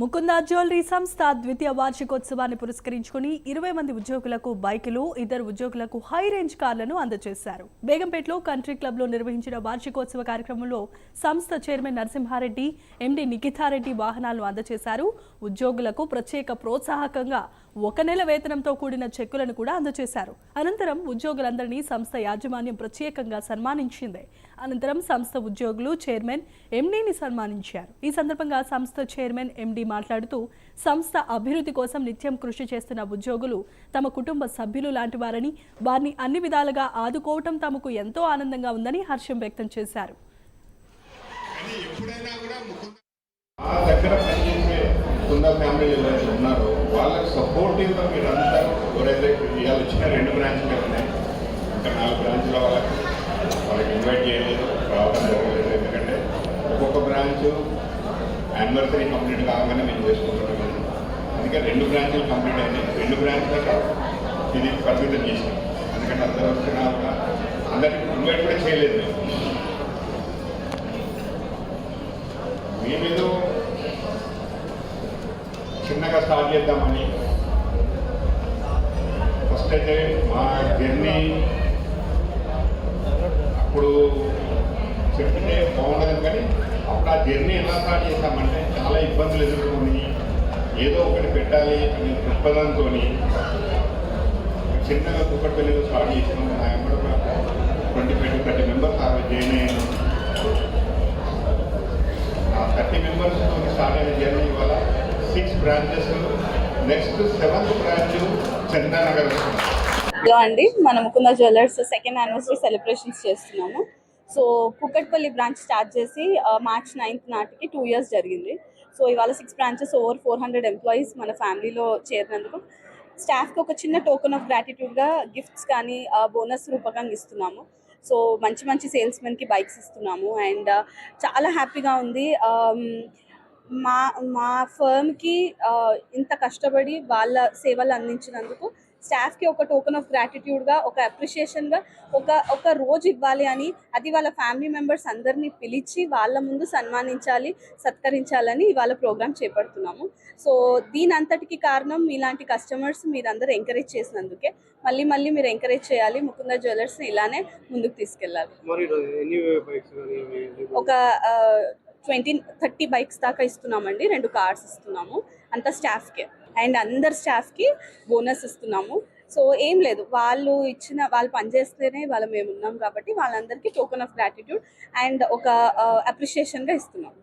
Mukunda jewellery సంస్థ ద్వితీయ వార్షికోత్సవాన్ని పురస్కరించుకుని ఇరవై మంది ఉద్యోగులకు బైకులు ఇద్దరు ఉద్యోగులకు హై రేంజ్ కార్లను అందజేశారు. బేగంపేటలో కంట్రీ క్లబ్లో నిర్వహించిన వార్షికోత్సవ కార్యక్రమంలో సంస్థ చైర్మన్ నరసింహారెడ్డి ఎండి నిఖితారెడ్డి వాహనాలను అందజేశారు. ఉద్యోగులకు ప్రత్యేక ప్రోత్సాహకంగా ఒక నెల వేతనంతో కూడిన చెక్కులను కూడా అందజేశారు. అనంతరం ఉద్యోగులందరినీ సంస్థ యాజమాన్యం ప్రత్యేకంగా సన్మానించింది. అనంతరం సంస్థ ఉద్యోగులు చైర్మన్ ఎండీని సన్మానించారు. ఈ సందర్భంగా సంస్థ చైర్మన్ ఎండీ మాట్లాడుతూ సంస్థ అభివృద్ధి కోసం నిత్యం కృషి చేస్తున్న ఉద్యోగులు తమ కుటుంబ సభ్యులు లాంటి వారని వారిని అన్ని విధాలుగా ఆదుకోవటం తమకు ఎంతో ఆనందంగా ఉందని హర్షం వ్యక్తం చేశారు. ఫ్యామిలీ ఎవరైతే ఉన్నారో. వాళ్ళకి సపోర్టివ్గా మీరు అంతా ఎవరైతే ఇవాళ వచ్చిన రెండు బ్రాంచ్లు ఉన్నాయి. ఇంకా నాలుగు బ్రాంచ్ల వాళ్ళకి వాళ్ళకి ఇన్వైట్ చేయలేదు రావడం జరగలేదు ఎందుకంటే ఒక్కొక్క బ్రాంచ్ యానివర్సరీ కంప్లీట్ కాగానే మేము చేసుకుంటున్నాం అందుకే రెండు బ్రాంచ్లు కంప్లీట్ అయినాయి. రెండు బ్రాంచ్లకి ఇది పరిమితం చేసినాం ఎందుకంటే అందరూ వచ్చినా అందరికి ఇన్వైట్ కూడా చేయలేదు మేము మేమేదో చిన్నగా స్టార్ట్ చేద్దామని ఫస్ట్ అయితే మా జర్నీ అప్పుడు చెప్తే బాగుండదు కానీ అప్పుడు ఆ జర్నీ ఎలా స్టార్ట్ చేస్తామంటే ఇబ్బందులు ఎదుర్కొని ఏదో ఒకటి పెట్టాలి అనే దృక్పథంతో చిన్నగా కుక్కటిపల్లిలో స్టార్ట్ చేసినాము నా కూడా ట్వంటీ ట్వంటీ థర్టీ మెంబర్స్ ఆ రోజు జాయిన్ అయ్యాను ఆ థర్టీ మెంబర్స్తో స్టార్ట్ అయిన జర్నీ ఇవాళ six branches next seventh branch Chandanagar. Hello అండి మన Mukunda jewellers second anniversary celebrations చేస్తున్నాము. సో కుక్కట్పల్లి బ్రాంచ్ స్టార్ట్ చేసి మార్చ్ నైన్త్ నాటికి టూ ఇయర్స్ జరిగింది. సో ఇవాళ six branches over four hundred employees మన ఫ్యామిలీలో చేరినందుకు. స్టాఫ్కి ఒక చిన్న టోకెన్ ఆఫ్ గ్రాటిట్యూడ్గా గిఫ్ట్స్ కానీ బోనస్ రూపకంగా ఇస్తున్నాము. సో మంచి మంచి సేల్స్మెన్కి బైక్స్ ఇస్తున్నాము. అండ్ చాలా హ్యాపీగా ఉంది. మా మా ఫర్మ్కి ఇంత కష్టపడి వాళ్ళ సేవలు అందించినందుకు స్టాఫ్కి ఒక టోకెన్ ఆఫ్ గ్రాటిట్యూడ్గా ఒక అప్రిషియేషన్గా ఒక ఒక రోజు ఇవ్వాలి అని అది వాళ్ళ ఫ్యామిలీ మెంబర్స్ అందరినీ పిలిచి వాళ్ళ ముందు సన్మానించాలి సత్కరించాలని ఇవాళ ప్రోగ్రామ్ చేపడుతున్నాము. సో దీని అంతటికి కారణం మీలాంటి కస్టమర్స్ మీరందరూ ఎంకరేజ్ చేసినందుకే. మళ్ళీ మళ్ళీ మీరు ఎంకరేజ్ చేయాలి. ముకుంద జ్యువెలర్స్ని ఇలానే ముందుకు తీసుకెళ్ళాలి. ఒక ట్వంటీ థర్టీ బైక్స్ దాకా ఇస్తున్నామండి. రెండు కార్స్ ఇస్తున్నాము. అంత స్టాఫ్కే అండ్ అందరు స్టాఫ్కి బోనస్ ఇస్తున్నాము. సో ఏం లేదు. వాళ్ళు ఇచ్చిన వాళ్ళు పనిచేస్తేనే వాళ్ళు మేము ఉన్నాం కాబట్టి వాళ్ళందరికీ టోకెన్ ఆఫ్ గ్రాటిట్యూడ్ అండ్ ఒక అప్రిషియేషన్గా ఇస్తున్నాం.